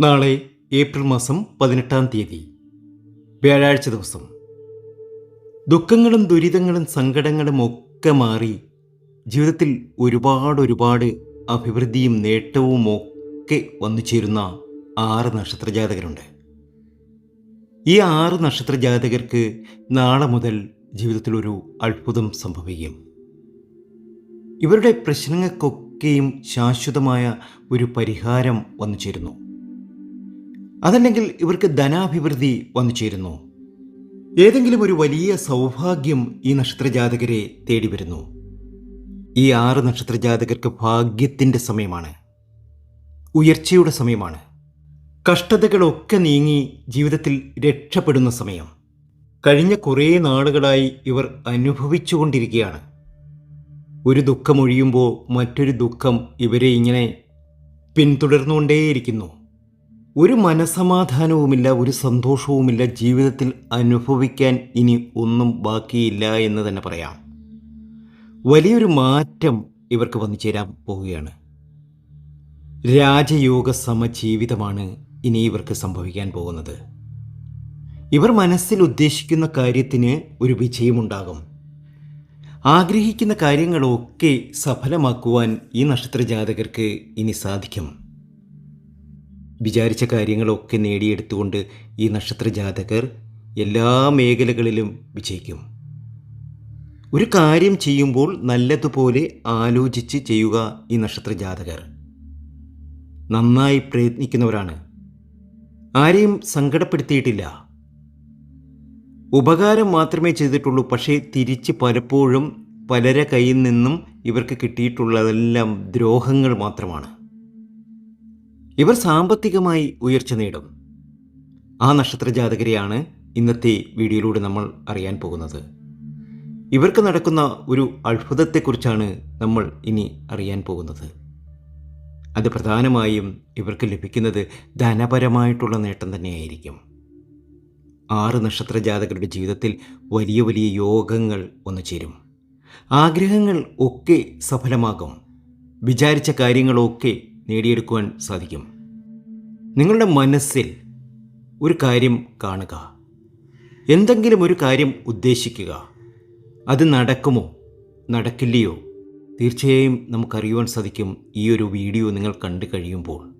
നാളെ ഏപ്രിൽ മാസം പതിനെട്ടാം തീയതി. വ്യാഴാഴ്ച ദിവസം. ദുഃഖങ്ങളും ദുരിതങ്ങളും സങ്കടങ്ങളും ഒക്കെ മാറി ജീവിതത്തിൽ ഒരുപാട് ഒരുപാട് അഭിവൃദ്ധിയും നേട്ടവും ഒക്കെ വന്നു ചേരുന്ന ആറ് നക്ഷത്ര ജാതകരുണ്ട്. ഈ ആറ് നക്ഷത്ര ജാതകർക്ക് നാളെ മുതൽ ജീവിതത്തിൽ ഒരു അത്ഭുതം സംഭവിക്കും. ഇവരുടെ പ്രശ്നങ്ങൾക്കൊക്കെയും ശാശ്വതമായ ഒരു പരിഹാരം വന്നു ചേരുന്നു. അതല്ലെങ്കിൽ ഇവർക്ക് ധനാഭിവൃദ്ധി വന്നു ചേരുന്നു. ഏതെങ്കിലും ഒരു വലിയ സൗഭാഗ്യം ഈ നക്ഷത്രജാതകരെ തേടി വരുന്നു. ഈ ആറ് നക്ഷത്രജാതകർക്ക് ഭാഗ്യത്തിന്റെ സമയമാണ്. ഉയർച്ചയുടെ സമയമാണ്. കഷ്ടതകളൊക്കെ നീങ്ങി ജീവിതത്തിൽ രക്ഷപ്പെടുന്ന സമയം. കഴിഞ്ഞ കുറേ നാളുകളായി ഇവർ അനുഭവിച്ചുകൊണ്ടിരിക്കുകയാണ്. ഒരു ദുഃഖം ദുഃഖമൊഴിയുമ്പോൾ മറ്റൊരു ദുഃഖം ഇവരെ ഇങ്ങനെ പിന്തുടർന്നുകൊണ്ടേയിരിക്കുന്നു. ഒരു മനസമാധാനവുമില്ല ഒരു സന്തോഷവുമില്ല ജീവിതത്തിൽ അനുഭവിക്കാൻ ഇനി ഒന്നും ബാക്കിയില്ല എന്ന് തന്നെ പറയാം. വലിയൊരു മാറ്റം ഇവർക്ക് വന്നു ചേരാൻ പോവുകയാണ്. രാജയോഗ സമജീവിതമാണ് ഇനി ഇവർക്ക് സംഭവിക്കാൻ പോകുന്നത്. ഇവർ മനസ്സിൽ ഉദ്ദേശിക്കുന്ന കാര്യത്തിന് ഒരു വിജയമുണ്ടാകും. ആഗ്രഹിക്കുന്ന കാര്യങ്ങളൊക്കെ സഫലമാക്കുവാൻ ഈ നക്ഷത്ര ജാതകർക്ക് ഇനി സാധിക്കും. വിചാരിച്ച കാര്യങ്ങളൊക്കെ നേടിയെടുത്തുകൊണ്ട് ഈ നക്ഷത്ര ജാതകർ എല്ലാ മേഖലകളിലും വിജയിക്കും. ഒരു കാര്യം ചെയ്യുമ്പോൾ നല്ലതുപോലെ ആലോചിച്ച് ചെയ്യുക ഈ നക്ഷത്ര ജാതകർ നന്നായി പ്രയത്നിക്കുന്നവരാണ്. ആരെയും സങ്കടപ്പെടുത്തിയിട്ടില്ല. ഉപകാരം മാത്രമേ ചെയ്തിട്ടുള്ളൂ. പക്ഷേ തിരിച്ച് പലപ്പോഴും പലരെ കയ്യിൽ നിന്നും ഇവർക്ക് കിട്ടിയിട്ടുള്ളതെല്ലാം ദ്രോഹങ്ങൾ മാത്രമാണ്. ഇവർ സാമ്പത്തികമായി ഉയർച്ച നേടും. ആ നക്ഷത്ര ജാതകരെയാണ് ഇന്നത്തെ വീഡിയോയിലൂടെ നമ്മൾ അറിയാൻ പോകുന്നത്. ഇവർക്ക് നടക്കുന്ന ഒരു അത്ഭുതത്തെക്കുറിച്ചാണ് നമ്മൾ ഇനി അറിയാൻ പോകുന്നത്. അത് പ്രധാനമായും ഇവർക്ക് ലഭിക്കുന്നത് ധനപരമായിട്ടുള്ള നേട്ടം തന്നെയായിരിക്കും. ആറ് നക്ഷത്ര ജാതകരുടെ ജീവിതത്തിൽ വലിയ വലിയ യോഗങ്ങൾ ഒന്ന് ചേരും. ആഗ്രഹങ്ങൾ ഒക്കെ സഫലമാകും. വിചാരിച്ച കാര്യങ്ങളൊക്കെ നേടിയെടുക്കുവാൻ സാധിക്കും. നിങ്ങളുടെ മനസ്സിൽ ഒരു കാര്യം കാണുക. എന്തെങ്കിലും ഒരു കാര്യം ഉദ്ദേശിക്കുക. അത് നടക്കുമോ? നടക്കില്ലയോ? തീർച്ചയായും നമുക്കറിയുവാൻ സാധിക്കും ഈ ഒരു വീഡിയോ നിങ്ങൾ കണ്ടു കഴിയുമ്പോൾ.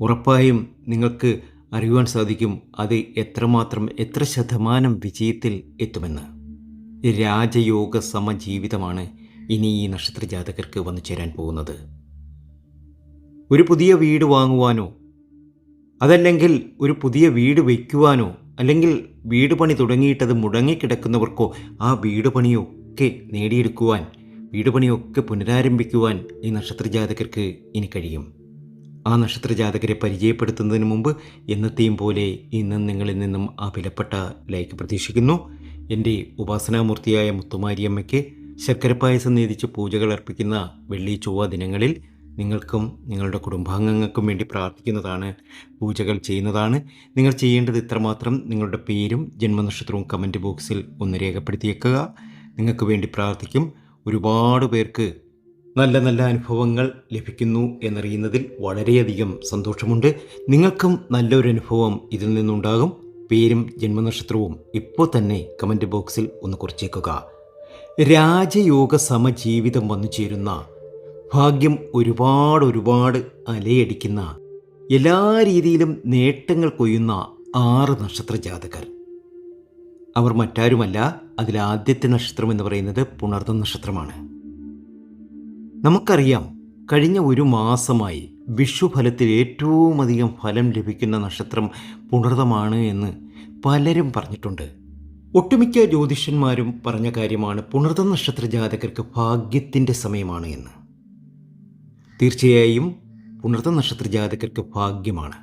ഉറപ്പായും നിങ്ങൾക്ക് അറിയുവാൻ സാധിക്കും അത് എത്രമാത്രം എത്ര ശതമാനം വിജയത്തിൽ എത്തുമെന്ന്. രാജയോഗ സമജീവിതമാണ് ഇനി ഈ നക്ഷത്ര ജാതകർക്ക് വന്നു ചേരാൻ പോകുന്നത്. ഒരു പുതിയ വീട് വാങ്ങുവാനോ അതല്ലെങ്കിൽ ഒരു പുതിയ വീട് വയ്ക്കുവാനോ അല്ലെങ്കിൽ വീട് പണി തുടങ്ങിയിട്ടത് മുടങ്ങിക്കിടക്കുന്നവർക്കോ ആ വീട് പണിയൊക്കെ നേടിയെടുക്കുവാൻ വീട് പണിയൊക്കെ പുനരാരംഭിക്കുവാൻ ഈ നക്ഷത്ര ജാതകർക്ക് ഇനി കഴിയും. ആ നക്ഷത്രജാതകരെ പരിചയപ്പെടുത്തുന്നതിന് മുമ്പ് എന്നത്തെയും പോലെ ഇന്നും നിങ്ങളിൽ നിന്നും ആ വിലപ്പെട്ട ലൈക്ക് പ്രതീക്ഷിക്കുന്നു. എന്റെ ഉപാസനാമൂർത്തിയായ മുത്തുമാരിയമ്മയ്ക്ക് ശർക്കരപ്പായസം നേതിച്ച് പൂജകൾ അർപ്പിക്കുന്ന വെള്ളി ചൊവ്വ ദിനങ്ങളിൽ നിങ്ങൾക്കും നിങ്ങളുടെ കുടുംബാംഗങ്ങൾക്കും വേണ്ടി പ്രാർത്ഥിക്കുന്നതാണ് പൂജകൾ ചെയ്യുന്നതാണ്. നിങ്ങൾ ചെയ്യേണ്ടത് ഇത്രമാത്രം നിങ്ങളുടെ പേരും ജന്മനക്ഷത്രവും കമന്റ് ബോക്സിൽ ഒന്ന് രേഖപ്പെടുത്തിയേക്കുക. നിങ്ങൾക്ക് വേണ്ടി പ്രാർത്ഥിക്കും. ഒരുപാട് പേർക്ക് നല്ല നല്ല അനുഭവങ്ങൾ ലഭിക്കുന്നു എന്നറിയുന്നതിൽ വളരെയധികം സന്തോഷമുണ്ട്. നിങ്ങൾക്കും നല്ലൊരു അനുഭവം ഇതിൽ നിന്നുണ്ടാകും. പേരും ജന്മനക്ഷത്രവും ഇപ്പോൾ തന്നെ കമന്റ് ബോക്സിൽ ഒന്ന് കുറിച്ചേക്കുക. രാജയോഗ സമജീവിതം വന്നു ചേരുന്ന ഭാഗ്യം ഒരുപാട് ഒരുപാട് അലയടിക്കുന്ന എല്ലാ രീതിയിലും നേട്ടങ്ങൾ കൊയ്യുന്ന ആറ് നക്ഷത്ര ജാതകർ. അവർ മറ്റാരുമല്ല അതിലാദ്യത്തെ നക്ഷത്രം എന്ന് പറയുന്നത് പുണർന്ന നക്ഷത്രമാണ്. നമുക്കറിയാം കഴിഞ്ഞ ഒരു മാസമായി വിഷുഫലത്തിൽ ഏറ്റവും അധികം ഫലം ലഭിക്കുന്ന നക്ഷത്രം പുണർതമാണ് എന്ന് പലരും പറഞ്ഞിട്ടുണ്ട്. ഒട്ടുമിക്ക ജ്യോതിഷന്മാരും പറഞ്ഞ കാര്യമാണ് പുണർത നക്ഷത്ര ജാതകർക്ക് ഭാഗ്യത്തിന്റെ സമയമാണ് എന്ന്. തീർച്ചയായും പുണർത നക്ഷത്ര ജാതകർക്ക് ഭാഗ്യമാണ്.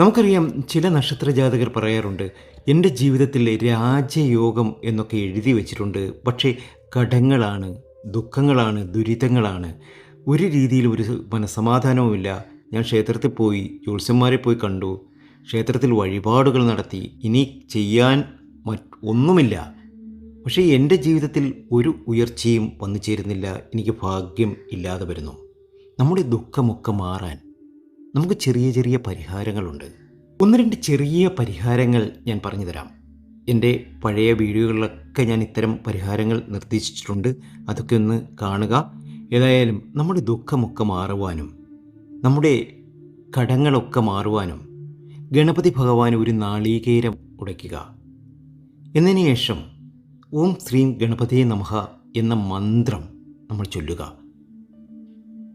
നമുക്കറിയാം ചില നക്ഷത്ര ജാതകർ പറയാറുണ്ട് എന്റെ ജീവിതത്തിൽ രാജയോഗം എന്നൊക്കെ എഴുതി വച്ചിട്ടുണ്ട് പക്ഷേ കടങ്ങളാണ് ദുഃഖങ്ങളാണ് ദുരിതങ്ങളാണ്. ഒരു രീതിയിൽ ഒരു മനസമാധാനവുമില്ല ഞാൻ ക്ഷേത്രത്തിൽ പോയി ജ്യോത്സ്യന്മാരെ പോയി കണ്ടു. ക്ഷേത്രത്തിൽ വഴിപാടുകൾ നടത്തി. ഇനി ചെയ്യാൻ മറ്റ് ഒന്നുമില്ല. പക്ഷേ എന്റെ ജീവിതത്തിൽ ഒരു ഉയർച്ചയും വന്നു ചേരുന്നില്ല. എനിക്ക് ഭാഗ്യം ഇല്ലാതെ വരുന്നു. നമ്മുടെ ദുഃഖമൊക്കെ മാറാൻ നമുക്ക് ചെറിയ ചെറിയ പരിഹാരങ്ങളുണ്ട്. ഒന്ന് രണ്ട് ചെറിയ പരിഹാരങ്ങൾ ഞാൻ പറഞ്ഞു തരാം. എന്റെ പഴയ വീഡിയോകളിലൊക്കെ ഞാൻ ഇത്തരം പരിഹാരങ്ങൾ നിർദ്ദേശിച്ചിട്ടുണ്ട്. അതൊക്കെ ഒന്ന് കാണുക. ഏതായാലും നമ്മുടെ ദുഃഖമൊക്കെ മാറുവാനും നമ്മുടെ കടങ്ങളൊക്കെ മാറുവാനും ഗണപതി ഭഗവാൻ ഒരു നാളീകേരം ഉടയ്ക്കുക. എന്നതിന് ശേഷം ഓം ശ്രീം ഗണപതി നമഹ എന്ന മന്ത്രം നമ്മൾ ചൊല്ലുക.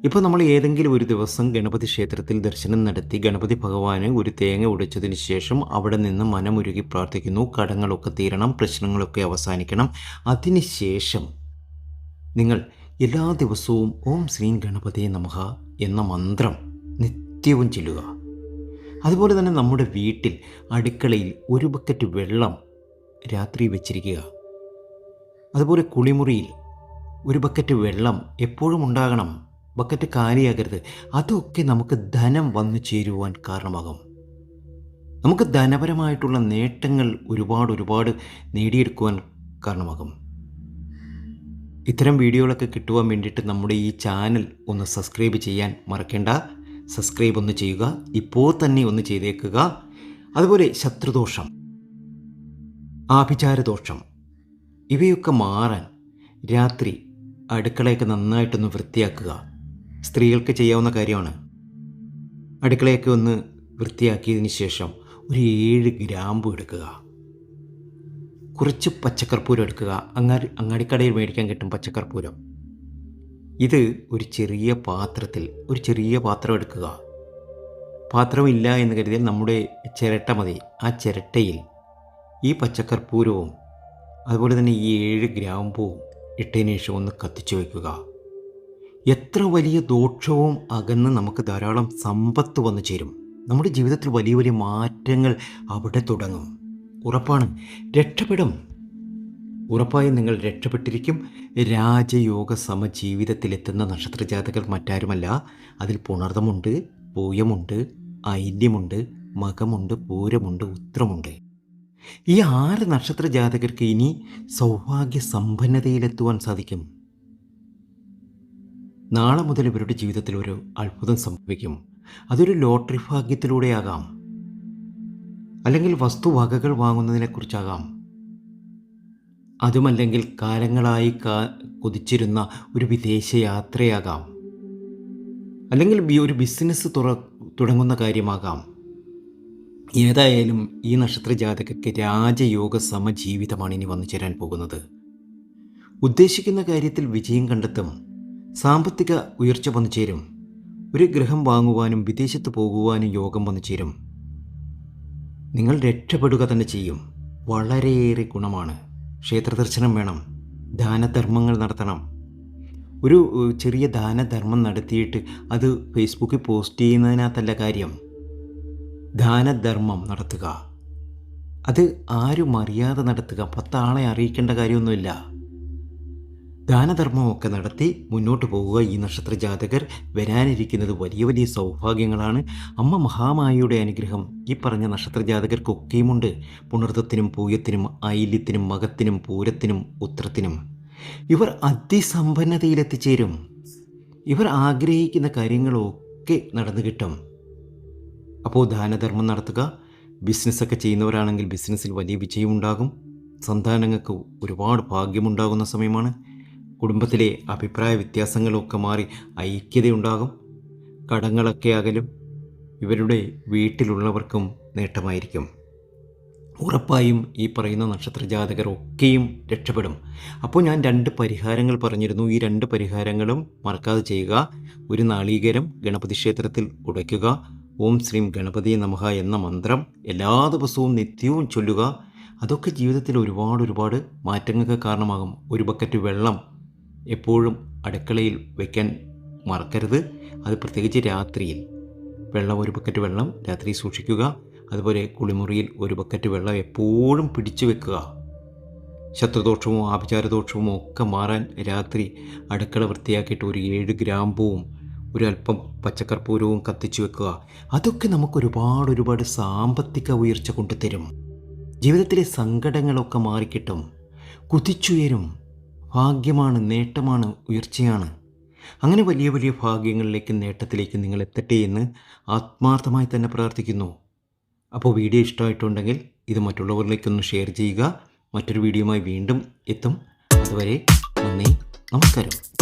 ഇപ്പോൾ നമ്മൾ ഏതെങ്കിലും ഒരു ദിവസം ഗണപതി ക്ഷേത്രത്തിൽ ദർശനം നടത്തി ഗണപതി ഭഗവാന് ഒരു തേങ്ങ ഉടച്ചതിന് ശേഷം അവിടെ നിന്ന് മനമുരുകി പ്രാർത്ഥിക്കുന്നു. കടങ്ങളൊക്കെ തീരണം പ്രശ്നങ്ങളൊക്കെ അവസാനിക്കണം. അതിനുശേഷം നിങ്ങൾ എല്ലാ ദിവസവും ഓം ശ്രീ ഗണപതി നമഹ എന്ന മന്ത്രം നിത്യവും ചെല്ലുക. അതുപോലെ തന്നെ നമ്മുടെ വീട്ടിൽ അടുക്കളയിൽ ഒരു ബക്കറ്റ് വെള്ളം രാത്രി വെച്ചിരിക്കുക. അതുപോലെ കുളിമുറിയിൽ ഒരു ബക്കറ്റ് വെള്ളം എപ്പോഴും ഉണ്ടാകണം. ബക്കറ്റ് കാലിയാകരുത്. അതൊക്കെ നമുക്ക് ധനം വന്നു ചേരുവാൻ കാരണമാകും. നമുക്ക് ധനപരമായിട്ടുള്ള നേട്ടങ്ങൾ ഒരുപാട് ഒരുപാട് നേടിയെടുക്കുവാൻ കാരണമാകും. ഇത്തരം വീഡിയോകളൊക്കെ കിട്ടുവാൻ വേണ്ടിയിട്ട് നമ്മുടെ ഈ ചാനൽ ഒന്ന് സബ്സ്ക്രൈബ് ചെയ്യാൻ മറക്കേണ്ട. സബ്സ്ക്രൈബ് ഒന്ന് ചെയ്യുക ഇപ്പോൾ തന്നെ ഒന്ന് ചെയ്തേക്കുക. അതുപോലെ ശത്രുദോഷം ആഭിചാരദോഷം ഇവയൊക്കെ മാറാൻ രാത്രി അടുക്കളയൊക്കെ നന്നായിട്ടൊന്ന് വൃത്തിയാക്കുക. സ്ത്രീകൾക്ക് ചെയ്യാവുന്ന കാര്യമാണ്. അടുക്കളയൊക്കെ ഒന്ന് വൃത്തിയാക്കിയതിന് ശേഷം ഒരു ഏഴ് ഗ്രാമ്പു എടുക്കുക. കുറച്ച് പച്ചക്കർപ്പൂരം എടുക്കുക. അങ്ങാടി അങ്ങാടിക്കടയിൽ മേടിക്കാൻ കിട്ടും പച്ചക്കർപ്പൂരം. ഇത് ഒരു ചെറിയ പാത്രത്തിൽ ഒരു ചെറിയ പാത്രം എടുക്കുക. പാത്രമില്ല എന്ന് കരുതിയാൽ നമ്മുടെ ചിരട്ട മതി. ആ ചിരട്ടയിൽ ഈ പച്ചക്കർപ്പൂരവും അതുപോലെ തന്നെ ഈ ഏഴ് ഗ്രാമ്പൂവും ഇട്ടതിന് ശേഷം ഒന്ന് കത്തിച്ചു വയ്ക്കുക. എത്ര വലിയ ദോഷവും അകന്ന് നമുക്ക് ധാരാളം സമ്പത്ത് വന്നു ചേരും. നമ്മുടെ ജീവിതത്തിൽ വലിയ വലിയ മാറ്റങ്ങൾ അവിടെ തുടങ്ങും. ഉറപ്പാണ്. രക്ഷപ്പെടും. ഉറപ്പായും നിങ്ങൾ രക്ഷപ്പെട്ടിരിക്കും. രാജയോഗ സമജീവിതത്തിലെത്തുന്ന നക്ഷത്രജാതകൾ മറ്റാരുമല്ല. അതിൽ പുണർദമുണ്ട് പൂയമുണ്ട് ഐന്യമുണ്ട് മകമുണ്ട് പൂരമുണ്ട് ഉത്രമുണ്ട്. ഈ ആറ് നക്ഷത്ര ജാതകർക്ക് ഇനി സൗഭാഗ്യ സമ്പന്നതയിലെത്തുവാൻ സാധിക്കും. നാളെ മുതൽ ഇവരുടെ ജീവിതത്തിൽ ഒരു അത്ഭുതം സംഭവിക്കും. അതൊരു ലോട്ടറി ഭാഗ്യത്തിലൂടെയാകാം. അല്ലെങ്കിൽ വസ്തുവകകൾ വാങ്ങുന്നതിനെക്കുറിച്ചാകാം. അതുമല്ലെങ്കിൽ കാലങ്ങളായി കൊതിച്ചിരുന്ന ഒരു വിദേശ യാത്രയാകാം അല്ലെങ്കിൽ ഒരു ബിസിനസ് തുറ തുടങ്ങുന്ന കാര്യമാകാം. ഏതായാലും ഈ നക്ഷത്ര ജാതകയ്ക്ക് രാജയോഗ സമജീവിതമാണ് ഇനി വന്നു ചേരാൻ പോകുന്നത്. ഉദ്ദേശിക്കുന്ന കാര്യത്തിൽ വിജയം കണ്ടെത്തും. സാമ്പത്തിക ഉയർച്ച വന്നു ചേരും. ഒരു ഗൃഹം വാങ്ങുവാനും വിദേശത്ത് പോകുവാനും യോഗം വന്നു ചേരും. നിങ്ങൾ രക്ഷപ്പെടുക തന്നെ ചെയ്യും. വളരെയേറെ ഗുണമാണ്. ക്ഷേത്രദർശനം വേണം. ദാനധർമ്മങ്ങൾ നടത്തണം. ഒരു ചെറിയ ദാനധർമ്മം നടത്തിയിട്ട് അത് ഫേസ്ബുക്കിൽ പോസ്റ്റ് ചെയ്യുന്നതിനകത്തല്ല കാര്യം. ദാനധർമ്മം നടത്തുക. അത് ആരും അറിയാതെ നടത്തുക. പത്താളെ അറിയിക്കേണ്ട കാര്യമൊന്നുമില്ല. ദാനധർമ്മമൊക്കെ നടത്തി മുന്നോട്ട് പോവുക ഈ നക്ഷത്ര ജാതകർ. വരാനിരിക്കുന്നത് വലിയ വലിയ സൗഭാഗ്യങ്ങളാണ്. അമ്മ മഹാമായയുടെ അനുഗ്രഹം ഈ പറഞ്ഞ നക്ഷത്ര ജാതകർക്കൊക്കെയുമുണ്ട്. പുണർത്തത്തിനും പൂയത്തിനും ഐല്യത്തിനും മകത്തിനും പൂരത്തിനും ഉത്രത്തിനും. ഇവർ അതിസമ്പന്നതയിലെത്തിച്ചേരും. ഇവർ ആഗ്രഹിക്കുന്ന കാര്യങ്ങളൊക്കെ നടന്നു കിട്ടും. അപ്പോൾ ദാനധർമ്മം നടത്തുക. ബിസിനസ്സൊക്കെ ചെയ്യുന്നവരാണെങ്കിൽ ബിസിനസ്സിൽ വലിയ വിജയമുണ്ടാകും. സന്താനങ്ങൾക്ക് ഒരുപാട് ഭാഗ്യമുണ്ടാകുന്ന സമയമാണ്. കുടുംബത്തിലെ അഭിപ്രായ വ്യത്യാസങ്ങളൊക്കെ മാറി ഐക്യതയുണ്ടാകും. കടങ്ങളൊക്കെ അകലും. ഇവരുടെ വീട്ടിലുള്ളവർക്കും നേട്ടമായിരിക്കും. ഉറപ്പായും ഈ പറയുന്ന നക്ഷത്ര ജാതകർ ഒക്കെയും രക്ഷപ്പെടും. അപ്പോൾ ഞാൻ രണ്ട് പരിഹാരങ്ങൾ പറഞ്ഞിരുന്നു. ഈ രണ്ട് പരിഹാരങ്ങളും മറക്കാതെ ചെയ്യുക. ഒരു നാളീകരം ഗണപതി ക്ഷേത്രത്തിൽ ഉടയ്ക്കുക. ഓം ശ്രീം ഗണപതി നമഹ എന്ന മന്ത്രം എല്ലാ ദിവസവും നിത്യവും ചൊല്ലുക. അതൊക്കെ ജീവിതത്തിൽ ഒരുപാട് ഒരുപാട് മാറ്റങ്ങൾക്ക് കാരണമാകും. ഒരു ബക്കറ്റ് വെള്ളം എപ്പോഴും അടുക്കളയിൽ വയ്ക്കാൻ മറക്കരുത്. അത് പ്രത്യേകിച്ച് രാത്രിയിൽ. വെള്ളം ഒരു ബക്കറ്റ് വെള്ളം രാത്രി സൂക്ഷിക്കുക. അതുപോലെ കുളിമുറിയിൽ ഒരു ബക്കറ്റ് വെള്ളം എപ്പോഴും പിടിച്ചു വെക്കുക. ശത്രുദോഷമോ ആഭിചാരദോഷമോ ഒക്കെ മാറാൻ രാത്രി അടുക്കള വൃത്തിയാക്കിയിട്ട് ഒരു ഏഴ് ഗ്രാമ്പൂവും അല്പം പച്ചക്കർപ്പൂരവും കത്തിച്ചു വെക്കുക. അതൊക്കെ നമുക്ക് ഒരുപാട് ഒരുപാട് സാമ്പത്തിക ഉയർച്ച കൊണ്ടുതരും. ജീവിതത്തിലെ സങ്കടങ്ങളൊക്കെ മാറിക്കിട്ടും. കുതിച്ചുയരും. ഭാഗ്യമാണ് നേട്ടമാണ് ഉയർച്ചയാണ്. അങ്ങനെ വലിയ വലിയ ഭാഗ്യങ്ങളിലേക്ക് നേട്ടത്തിലേക്ക് നിങ്ങൾ എത്തട്ടെ എന്ന് ആത്മാർത്ഥമായി തന്നെ പ്രാർത്ഥിക്കുന്നു. അപ്പോൾ വീഡിയോ ഇഷ്ടമായിട്ടുണ്ടെങ്കിൽ ഇത് മറ്റുള്ളവരിലേക്കൊന്ന് ഷെയർ ചെയ്യുക. മറ്റൊരു വീഡിയോയുമായി വീണ്ടും എത്തും. അതുവരെ നന്ദി നമസ്കാരം.